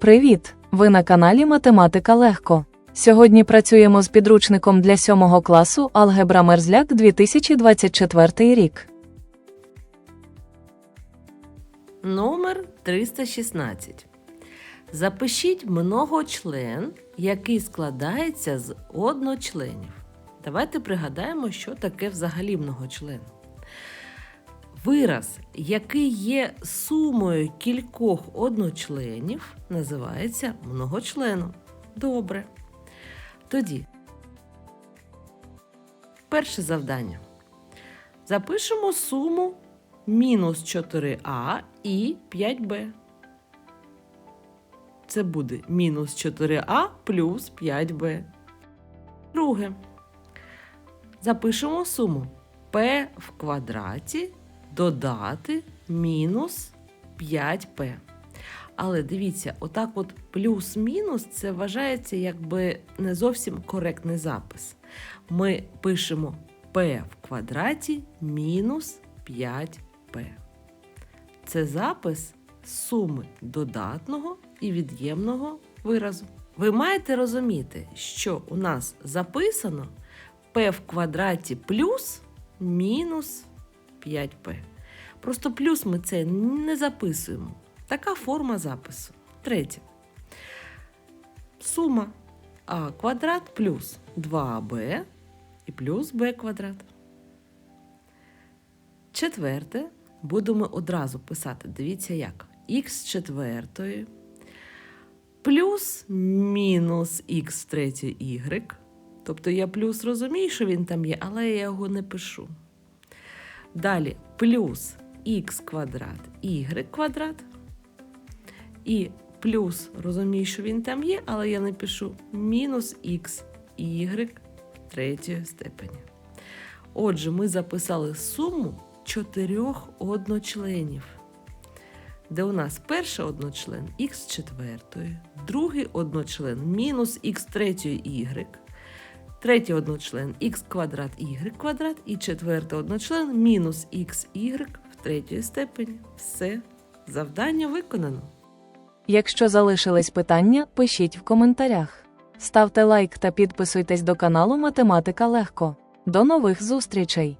Привіт! Ви на каналі Математика Легко. Сьогодні працюємо з підручником для 7 класу Алгебра Мерзляк 2024 рік. Номер 316. Запишіть многочлен, який складається з одночленів. Давайте пригадаємо, що таке взагалі многочлен. Вираз, який є сумою кількох одночленів, називається многочленом. Добре. Тоді. Перше завдання. Запишемо суму мінус 4а і 5b. Це буде мінус 4а плюс 5b. Друге. Запишемо суму p в квадраті додати мінус 5p. Але дивіться, отак от плюс-мінус це вважається якби не зовсім коректний запис. Ми пишемо p в квадраті мінус 5p. Це запис суми додатного і від'ємного виразу. Ви маєте розуміти, що у нас записано p в квадраті плюс мінус 5p. Просто плюс ми це не записуємо. Така форма запису. Третє. Сума а квадрат плюс 2b і плюс b квадрат. Четверте будемо одразу писати. Дивіться як. х четвертої плюс мінус х третє y. Тобто я плюс розумію, що він там є, але я його не пишу. Далі плюс х квадрат y квадрат. І плюс розумію, що він там є, але я не пишу мінус х y третій степені. Отже, ми записали суму чотирьох одночленів, де у нас перший одночлен х четвертої, другий одночлен мінус х третьої y, третій одночлен х квадрат y квадрат і четвертий одночлен мінус xy в третій степені. Все, завдання виконано. Якщо залишились питання, пишіть в коментарях. Ставте лайк та підписуйтесь до каналу Математика Легко. До нових зустрічей!